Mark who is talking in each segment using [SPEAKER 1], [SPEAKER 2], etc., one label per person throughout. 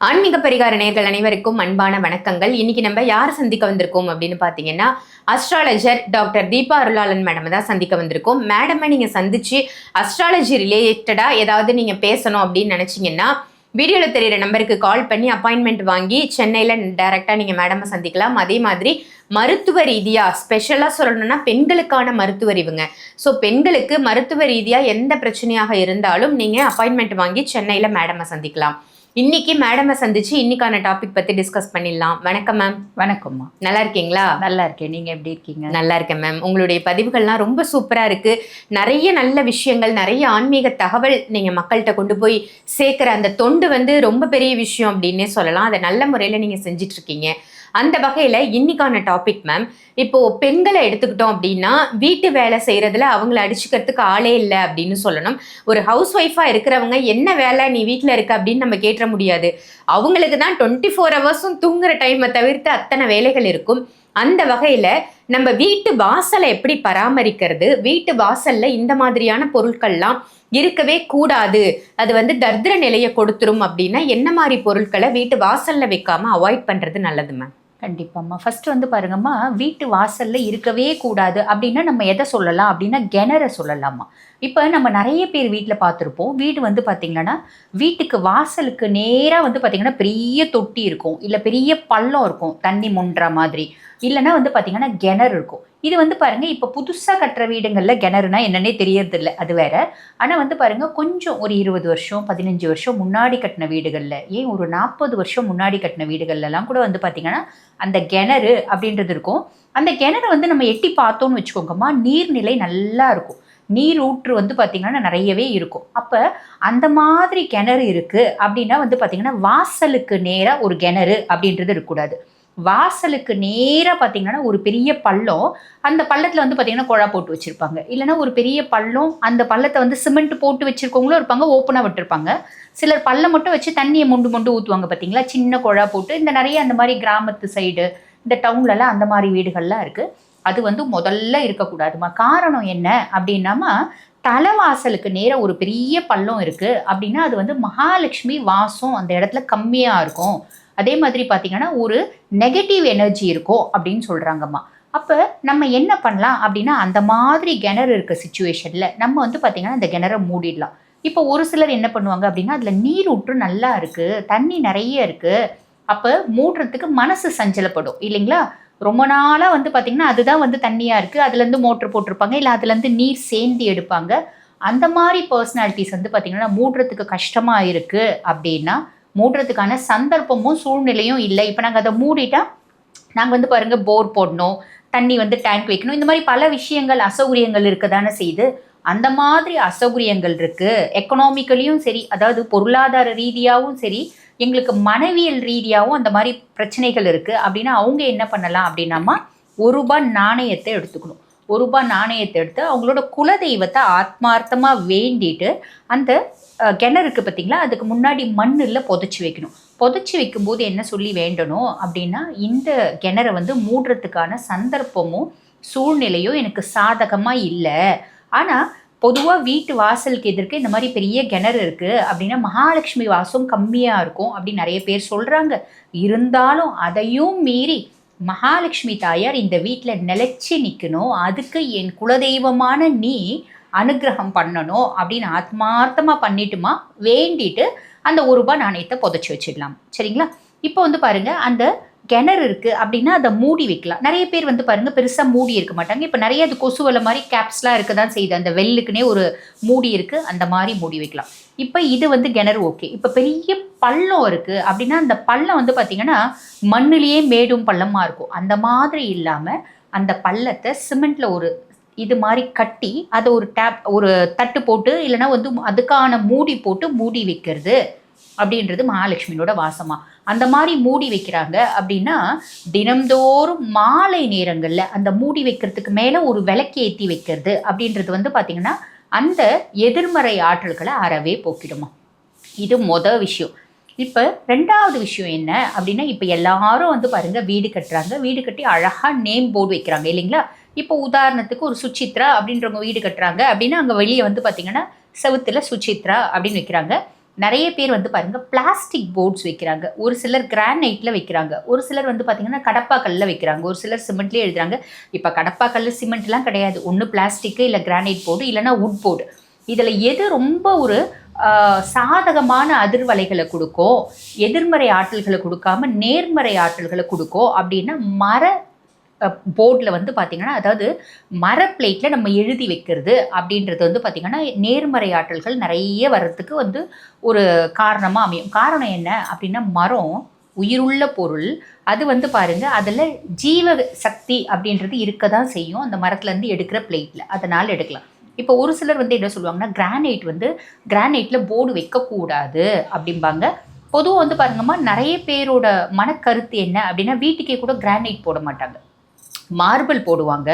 [SPEAKER 1] ஆன்மீக பரிகார நேர்கள் அனைவருக்கும் அன்பான வணக்கங்கள். இன்னைக்கு நம்ம யார் சந்திக்க வந்திருக்கோம் அப்படின்னு பார்த்தீங்கன்னா astrologer doctor Deepa Arulalan madam தான் சந்திக்க வந்திருக்கோம். மேடமை நீங்கள் சந்திச்சு அஸ்ட்ராலஜி ரிலேட்டடாக ஏதாவது நீங்கள் பேசணும் அப்படின்னு நினச்சிங்கன்னா வீடியோவில் தெரிகிற நம்பருக்கு கால் பண்ணி அப்பாயின்மெண்ட் வாங்கி சென்னையில் டைரெக்டாக நீங்கள் மேடமை சந்திக்கலாம். அதே மாதிரி மருத்துவ ரீதியாக ஸ்பெஷலாக சொல்லணும்னா பெண்களுக்கான மருத்துவர் இவங்க ஸோ பெண்களுக்கு மருத்துவ ரீதியாக எந்த பிரச்சனையாக இருந்தாலும் நீங்கள் அப்பாயின்மெண்ட் வாங்கி சென்னையில் மேடமை சந்திக்கலாம். இன்னைக்கு மேடமை சந்திச்சு இன்னைக்கான டாபிக் பற்றி டிஸ்கஸ் பண்ணிடலாம். வணக்கம் மேம்
[SPEAKER 2] வணக்கம்மா.
[SPEAKER 1] நல்லா இருக்கீங்களா?
[SPEAKER 2] நல்லா இருக்கேன். நீங்க எப்படி இருக்கீங்க?
[SPEAKER 1] நல்லா இருக்கேன் மேம் உங்களுடைய பதிவுகள்லாம் ரொம்ப சூப்பராக இருக்கு. நிறைய நல்ல விஷயங்கள் நிறைய ஆன்மீக தகவல் நீங்க மக்கள்கிட்ட கொண்டு போய் சேர்க்குற அந்த தொண்டு வந்து ரொம்ப பெரிய விஷயம் அப்படின்னே சொல்லலாம். அதை நல்ல முறையில் நீங்க செஞ்சிட்டு இருக்கீங்க. அந்த வகையில் இன்னைக்கான டாபிக் மேம் இப்போ பெண்களை எடுத்துக்கிட்டோம் அப்படின்னா வீட்டு வேலை செய்கிறதுல அவங்கள அடிச்சுக்கிறதுக்கு ஆளே இல்லை அப்படின்னு சொல்லணும். ஒரு ஹவுஸ் ஒய்ஃபாக இருக்கிறவங்க என்ன வேலை நீ வீட்டில் இருக்க? அப்படின்னு நம்ம கேட்ட முடியாது. அவங்களுக்கு தான் டுவெண்ட்டி ஃபோர் ஹவர்ஸும் தூங்குற டைமை தவிர்த்து அத்தனை வேலைகள் இருக்கும். அந்த வகையில் நம்ம வீட்டு வாசலை எப்படி பராமரிக்கிறது? வீட்டு வாசல்ல இந்த மாதிரியான பொருட்கள்லாம் இருக்கவே கூடாது. அது வந்து தர்திர நிலையை கொடுத்துரும் அப்படின்னா என்ன மாதிரி பொருட்களை வீட்டு வாசல்ல வைக்காம அவாய்ட் பண்றது நல்லது மேம்
[SPEAKER 2] கண்டிப்பாம்மா. ஃபஸ்ட்டு வந்து பாருங்கம்மா வீட்டு வாசலில் இருக்கவே கூடாது. அப்படின்னா நம்ம எதை சொல்லலாம்? அப்படின்னா கிணற சொல்லலாமா இப்போ நம்ம நிறைய பேர் வீட்டில் பார்த்துருப்போம். வீடு வந்து பார்த்திங்கன்னா வீட்டுக்கு வாசலுக்கு நேராக வந்து பார்த்திங்கன்னா பெரிய தொட்டி இருக்கும். இல்லை பெரிய பள்ளம் இருக்கும். தண்ணி முன்ற மாதிரி. இல்லைன்னா வந்து பார்த்தீங்கன்னா கிணறு இருக்கும். இது வந்து பாருங்க இப்போ புதுசாக கட்டுற வீடுங்களில் கிணறுனா என்னன்னே தெரியறதில்ல அது வேற. ஆனால் வந்து பாருங்க கொஞ்சம் ஒரு இருபது வருஷம் பதினஞ்சு வருஷம் முன்னாடி கட்டின வீடுகளில் ஏன் ஒரு நாற்பது வருஷம் முன்னாடி கட்டின வீடுகள்லாம் கூட வந்து பார்த்தீங்கன்னா அந்த கிணறு அப்படின்றது இருக்கும். அந்த கிணறு வந்து நம்ம எட்டி பார்த்தோம்னு வச்சுக்கோங்கம்மா நீர்நிலை நல்லா இருக்கும். நீர் ஊற்று வந்து பார்த்திங்கன்னா நிறையவே இருக்கும். அப்போ அந்த மாதிரி கிணறு இருக்குது அப்படின்னா வந்து பார்த்திங்கன்னா வாசலுக்கு நேராக ஒரு கிணறு அப்படின்றது இருக்கக்கூடாது. வாசலுக்கு நேராக பார்த்தீங்கன்னா ஒரு பெரிய பள்ளம். அந்த பள்ளத்தில் வந்து பார்த்தீங்கன்னா குழா போட்டு வச்சுருப்பாங்க. இல்லைன்னா ஒரு பெரிய பள்ளம் அந்த பள்ளத்தை வந்து சிமெண்ட் போட்டு வச்சுருக்கவங்களும் இருப்பாங்க ஓப்பனாக விட்டுருப்பாங்க. சிலர் பள்ளம் மட்டும் வச்சு தண்ணியை மொண்டு மொண்டு ஊற்றுவாங்க பார்த்தீங்களா சின்ன குழா போட்டு இந்த நிறைய அந்த மாதிரி கிராமத்து சைடு இந்த டவுன்லலாம் அந்த மாதிரி வீடுகள்லாம் இருக்குது அது வந்து முதல்ல இருக்கக்கூடாதுமா. காரணம் என்ன அப்படின்னாமா தலைவாசலுக்கு நேராக ஒரு பெரிய பள்ளம் இருக்குது அப்படின்னா அது வந்து மகாலட்சுமி வாசம் அந்த இடத்துல கம்மியாக இருக்கும். அதே மாதிரி பார்த்தீங்கன்னா ஒரு நெகட்டிவ் எனர்ஜி இருக்கும் அப்படின்னு சொல்கிறாங்கம்மா அப்போ நம்ம என்ன பண்ணலாம் அப்படின்னா அந்த மாதிரி கிணறு இருக்க சுச்சுவேஷனில் நம்ம வந்து பார்த்திங்கன்னா அந்த கிணறை மூடிடலாம். இப்போ ஒரு சிலர் என்ன பண்ணுவாங்க அப்படின்னா அதில் நீர் ஊற்று நல்லா இருக்குது தண்ணி நிறைய இருக்குது அப்போ மூடுறதுக்கு மனசு சஞ்சலப்படும் இல்லைங்களா? ரொம்ப நாளாக வந்து பார்த்திங்கன்னா அதுதான் வந்து தண்ணியாக இருக்குது அதுலேருந்து மோட்ரு போட்டிருப்பாங்க இல்லை அதுலேருந்து நீர் சேர்ந்து எடுப்பாங்க. அந்த மாதிரி பர்சனாலிட்டிஸ் வந்து பார்த்திங்கன்னா மூடுறதுக்கு கஷ்டமாக இருக்குது அப்படின்னா மூடுறதுக்கான சந்தர்ப்பமும் சூழ்நிலையும் இல்லை. இப்போ நாங்கள் அதை மூடிட்டா நாங்கள் வந்து பாருங்கள் போர் போடணும் தண்ணி வந்து டேங்க் வைக்கணும். இந்த மாதிரி பல விஷயங்கள் அசௌகரியங்கள் இருக்க தானே செய்யுது. அந்த மாதிரி அசௌகரியங்கள் இருக்குது எக்கனாமிக்கலியும் சரி அதாவது பொருளாதார ரீதியாகவும் சரி எங்களுக்கு மனவியல் ரீதியாகவும் அந்த மாதிரி பிரச்சனைகள் இருக்குது அப்படின்னா அவங்க என்ன பண்ணலாம் அப்படின்னாமா ஒரு ரூபாய் நாணயத்தை எடுத்துக்கணும். ஒரு ரூபாய் நாணயத்தை எடுத்து அவங்களோட குலதெய்வத்தை ஆத்மார்த்தமாக வேண்டிட்டு அந்த கிணறுக்கு பார்த்தீங்களா அதுக்கு முன்னாடி மண்ணில் புதைச்சி வைக்கணும். புதைச்சி வைக்கும்போது என்ன சொல்லி வேண்டணும் அப்படின்னா இந்த கிணறை வந்து மூடுறதுக்கான சந்தர்ப்பமும் சூழ்நிலையும் எனக்கு சாதகமாக இல்லை. ஆனால் பொதுவாக வீட்டு வாசலுக்கு எதிர்க்க இந்த மாதிரி பெரிய கிணறு இருக்குது அப்படின்னா மகாலட்சுமி வாசம் கம்மியாக இருக்கும் அப்படின்னு நிறைய பேர் சொல்கிறாங்க இருந்தாலும் அதையும் மீறி மகாலட்சுமி தாயார் இந்த வீட்டில் நிலைச்சி நிற்கணும் அதுக்கு என் குலதெய்வமான நீ அனுகிரகம் பண்ணணும் அப்படின்னு ஆத்மார்த்தமாக பண்ணிட்டுமா வேண்டிட்டு அந்த ஒரு ரூபாய் நாணயத்தை புதைச்சி வச்சிடலாம். சரிங்களா? இப்போ வந்து பாருங்கள் அந்த கிணறு இருக்கு அப்படின்னா அதை மூடி வைக்கலாம். நிறைய பேர் வந்து பாருங்க பெருசா மூடி இருக்க மாட்டாங்க. இப்போ நிறைய அது கொசுவலை மாதிரி கேப்ஸ்லாம் இருக்க தான் செய்யுது. அந்த வெல்லுக்குன்னே ஒரு மூடி இருக்கு அந்த மாதிரி மூடி வைக்கலாம். இப்போ இது வந்து கிணறு ஓகே. இப்போ பெரிய பள்ளம் இருக்கு அப்படின்னா அந்த பள்ளம் வந்து பார்த்திங்கன்னா மண்ணுலேயே மேடும் பள்ளமா இருக்கும். அந்த மாதிரி இல்லாம அந்த பள்ளத்தை சிமெண்ட்ல ஒரு இது மாதிரி கட்டி அதை ஒரு டேப் ஒரு தட்டு போட்டு இல்லைன்னா வந்து அதுக்கான மூடி போட்டு மூடி வைக்கிறது. அப்படின்றது மகாலட்சுமியோட வாசமா. அந்த மாதிரி மூடி வைக்கிறாங்க அப்படின்னா தினம்தோறும் மாலை நேரங்களில் அந்த மூடி வைக்கிறதுக்கு மேலே ஒரு விளக்கு ஏற்றி வைக்கிறது அப்படின்றது வந்து பார்த்திங்கன்னா அந்த எதிர்மறை ஆற்றல்களை அறவே போக்கிடுமா. இது மொதல் விஷயம். இப்போ ரெண்டாவது விஷயம் என்ன அப்படின்னா இப்போ எல்லாரும் வந்து பாருங்க வீடு கட்டுறாங்க. வீடு கட்டி அழகாக நேம் போர்டு வைக்கிறாங்க இல்லைங்களா? இப்போ உதாரணத்துக்கு ஒரு சுச்சித்ரா அப்படின்றவங்க வீடு கட்டுறாங்க அப்படின்னா அங்கே வெளியே வந்து பார்த்தீங்கன்னா செவுத்துல சுச்சித்ரா அப்படின்னு வைக்கிறாங்க. நிறைய பேர் வந்து பாருங்கள் பிளாஸ்டிக் போர்ட்ஸ் வைக்கிறாங்க. ஒரு சிலர் கிரானைட்டில் வைக்கிறாங்க. ஒரு சிலர் வந்து பார்த்திங்கன்னா கடப்பாக்கல்ல வைக்கிறாங்க. ஒரு சிலர் சிமெண்ட்லேயே எழுதுறாங்க. இப்போ கடப்பாக்கல் சிமெண்ட்லாம் கிடையாது. ஒன்று பிளாஸ்டிக்கு இல்லை கிரானைட் போர்டு இல்லைன்னா உட் போர்டு இதில் எது ரொம்ப ஒரு சாதகமான அதிர்வலைகளை கொடுக்கோ எதிர்மறை ஆற்றல்களை கொடுக்காம நேர்மறை ஆற்றல்களை கொடுக்கோ அப்படின்னா மர போர்டில் வந்து பார்த்திங்கன்னா அதாவது மர பிளேட்டில் நம்ம எழுதி வைக்கிறது அப்படின்றது வந்து பார்த்திங்கன்னா நேர்மறை ஆற்றல்கள் நிறைய வர்றதுக்கு வந்து ஒரு காரணமாக அமையும். காரணம் என்ன அப்படின்னா மரம் உயிருள்ள பொருள். அது வந்து பாருங்கள் அதில் ஜீவ சக்தி அப்படின்றது இருக்க தான் செய்யும். அந்த மரத்துலேருந்து எடுக்கிற பிளேட்டில் அதனால் எடுக்கலாம். இப்போ ஒரு சிலர் வந்து என்ன சொல்லுவாங்கன்னா கிரானைட் வந்து கிரானைட்டில் போர்டு வைக்கக்கூடாது அப்படிம்பாங்க. பொதுவாக வந்து பாருங்கம்மா நிறைய பேரோட மனக்கருத்து என்ன அப்படின்னா வீட்டுக்கே கூட கிரானைட் போட மாட்டாங்க. மார்பிள் போடுவாங்க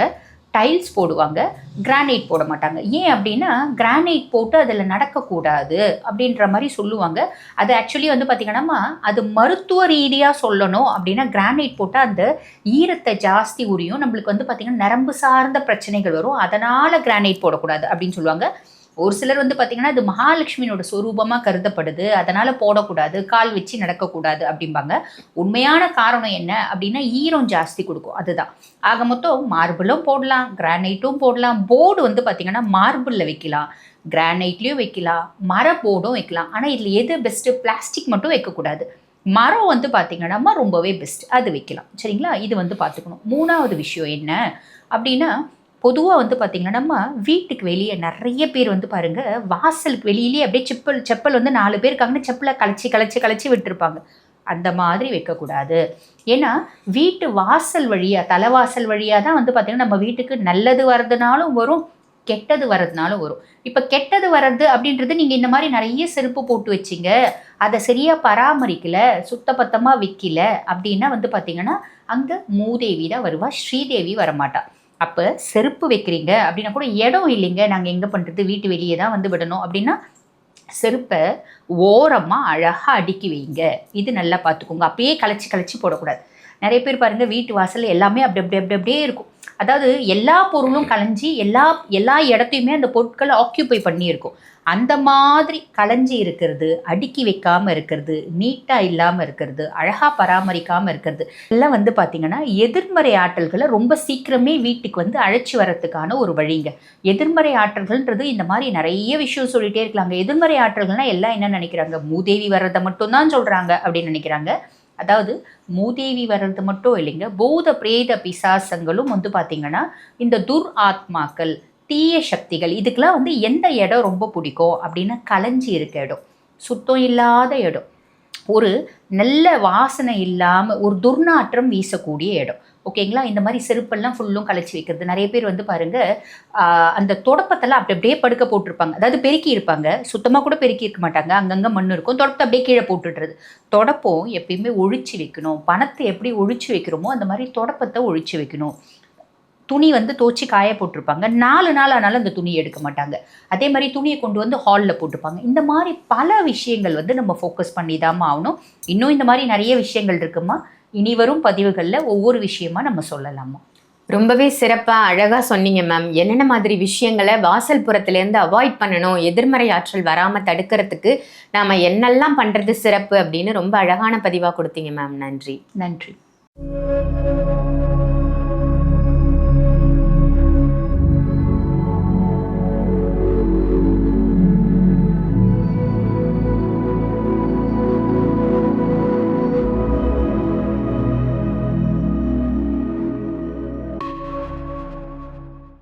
[SPEAKER 2] டைல்ஸ் போடுவாங்க கிரானைட் போட மாட்டாங்க. ஏன் அப்படின்னா கிரானைட் போட்டு அதில் நடக்கக்கூடாது அப்படின்ற மாதிரி சொல்லுவாங்க. அது ஆக்சுவலி வந்து பார்த்திங்கன்னா அது மருத்துவ ரீதியாக சொல்லணும் அப்படின்னா கிரானைட் போட்டால் அந்த ஈரத்தை ஜாஸ்தி உரியும். நம்மளுக்கு வந்து பார்த்திங்கன்னா நரம்பு சார்ந்த பிரச்சனைகள் வரும். அதனால் கிரானைட் போடக்கூடாது அப்படின்னு சொல்லுவாங்க. ஒரு சிலர் வந்து பார்த்திங்கன்னா இது மகாலட்சுமியோட சொரூபமாக கருதப்படுது. அதனால் போடக்கூடாது கால் வச்சு நடக்கக்கூடாது அப்படிம்பாங்க. உண்மையான காரணம் என்ன அப்படின்னா ஈரம் ஜாஸ்தி கொடுக்கும். அதுதான். ஆக மொத்தம் மார்பிளும் போடலாம் கிரானைட்டும் போடலாம். போர்டு வந்து பார்த்திங்கன்னா மார்பிளில் வைக்கலாம். கிரானைட்லேயும் வைக்கலாம் மர போர்டும் வைக்கலாம். ஆனால் இதில் எது பெஸ்ட்டு பிளாஸ்டிக் மட்டும் வைக்கக்கூடாது. மரம் வந்து பார்த்திங்கன்னா ரொம்பவே பெஸ்ட் அது வைக்கலாம். சரிங்களா? இது வந்து பார்த்துக்கணும் மூணாவது விஷயம் என்ன அப்படின்னா பொதுவாக வந்து பார்த்திங்கன்னா நம்ம வீட்டுக்கு வெளியே நிறைய பேர் வந்து பாருங்க வாசலுக்கு வெளியிலேயே அப்படியே செப்பல் செப்பல் வந்து நாலு பேர் இருக்காங்கன்னு செப்பலை கலைச்சி கலைச்சி கழிச்சு விட்டுருப்பாங்க. அந்த மாதிரி வைக்கக்கூடாது. ஏன்னா வீட்டு வாசல் வழியாக தலைவாசல் வழியாக தான் வந்து பார்த்திங்கன்னா நம்ம வீட்டுக்கு நல்லது வர்றதுனாலும் வரும் கெட்டது வர்றதுனாலும் வரும். இப்போ கெட்டது வர்றது அப்படின்றது நீங்கள் இந்த மாதிரி நிறைய செருப்பு போட்டு வச்சிங்க அதை சரியாக பராமரிக்கலை சுத்தபத்தமாக விற்கல அப்படின்னா வந்து பார்த்திங்கன்னா அங்கே மூதேவி தான் வருவா ஸ்ரீதேவி வரமாட்டா. அப்போ செருப்பு வைக்கிறீங்க அப்படின்னா கூட இடம் இல்லைங்க. நாங்கள் எங்கே பண்ணுறது வீட்டு வெளியே தான் வந்து விடணும். அப்படின்னா செருப்பை ஓரமாக அழகாக அடுக்கி வைங்க. இது நல்லா பார்த்துக்கோங்க அப்பயே கலைச்சி கலைச்சி போடக்கூடாது. நிறைய பேர் பாருங்கள் வீட்டு வாசல் எல்லாமே அப்படி அப்படி அப்படி அப்படியே இருக்கும். அதாவது எல்லா பொருளும் கலைஞ்சி எல்லா எல்லா இடத்தையுமே அந்த பொருட்களை ஆக்கியூபை பண்ணியிருக்கும். அந்த மாதிரி கலைஞ்சி இருக்கிறது அடுக்கி வைக்காமல் இருக்கிறது நீட்டாக இல்லாமல் இருக்கிறது அழகாக பராமரிக்காமல் இருக்கிறது எல்லாம் வந்து பார்த்திங்கன்னா எதிர்மறை ஆற்றல்களை ரொம்ப சீக்கிரமே வீட்டுக்கு வந்து அழைச்சி வரத்துக்கான ஒரு வழிங்க. எதிர்மறை ஆற்றல்கள்ன்றது இந்த மாதிரி நிறைய விஷயம் சொல்லிகிட்டே இருக்கலாங்க. எதிர்மறை ஆற்றல்கள்னால் எல்லாம் என்ன நினைக்கிறாங்க? மூதேவி வர்றதை மட்டும்தான் சொல்கிறாங்க அப்படின்னு நினைக்கிறாங்க. அதாவது மூதேவி வர்றது மட்டும் இல்லைங்க பூத பிரேத பிசாசங்களும் வந்து பார்த்திங்கன்னா இந்த துர் ஆத்மாக்கள் தீய சக்திகள் இதுக்கெல்லாம் வந்து எந்த இடம் ரொம்ப பிடிக்கும்? அப்படின்னா கலைஞ்சி இருக்க இடம். சுத்தம் இல்லாத இடம். ஒரு நல்ல வாசனை இல்லாமல் ஒரு துர்நாற்றம் வீசக்கூடிய இடம். ஓகேங்களா இந்த மாதிரி செருப்பெல்லாம் ஃபுல்லும் கழிச்சு வைக்கிறது. நிறைய பேர் வந்து பாருங்க அந்த தொடப்பத்தெல்லாம் அப்படி அப்படியே படுக்க போட்டிருப்பாங்க. அதாவது பெருக்கி இருப்பாங்க. சுத்தமாக கூட பெருக்கி இருக்க மாட்டாங்க. அங்கங்கே மண் இருக்கும். தொடப்பத்தை அப்படியே கீழே போட்டுடுறது. தொடப்பம் எப்பயுமே ஒழிச்சு வைக்கணும். பணத்தை எப்படி ஒழிச்சு வைக்கிறோமோ அந்த மாதிரி தொடப்பத்தை ஒழிச்சு வைக்கணும். துணி வந்து தோச்சி காய போட்டிருப்பாங்க. நாலு நாள் ஆனாலும் அந்த துணியை எடுக்க மாட்டாங்க. அதே மாதிரி துணியை கொண்டு வந்து ஹாலில் போட்டுப்பாங்க இந்த மாதிரி பல விஷயங்கள் வந்து நம்ம ஃபோக்கஸ் பண்ணி தாம்மா ஆகணும். இன்னும் இந்த மாதிரி நிறைய விஷயங்கள் இருக்குமா? இனி வரும் பதிவுகளில் ஒவ்வொரு விஷயமா நம்ம சொல்லலாமா?
[SPEAKER 1] ரொம்பவே சிறப்பாக அழகாக சொன்னீங்க மேம் என்னென்ன மாதிரி விஷயங்களை வாசல் புறத்துலேருந்து அவாய்ட் பண்ணணும் எதிர்மறை ஆற்றல் வராமல் தடுக்கிறதுக்கு நாம் என்னெல்லாம் பண்ணுறது சிறப்பு அப்படின்னு ரொம்ப அழகான பதிவாக கொடுத்தீங்க மேம் நன்றி.
[SPEAKER 2] நன்றி.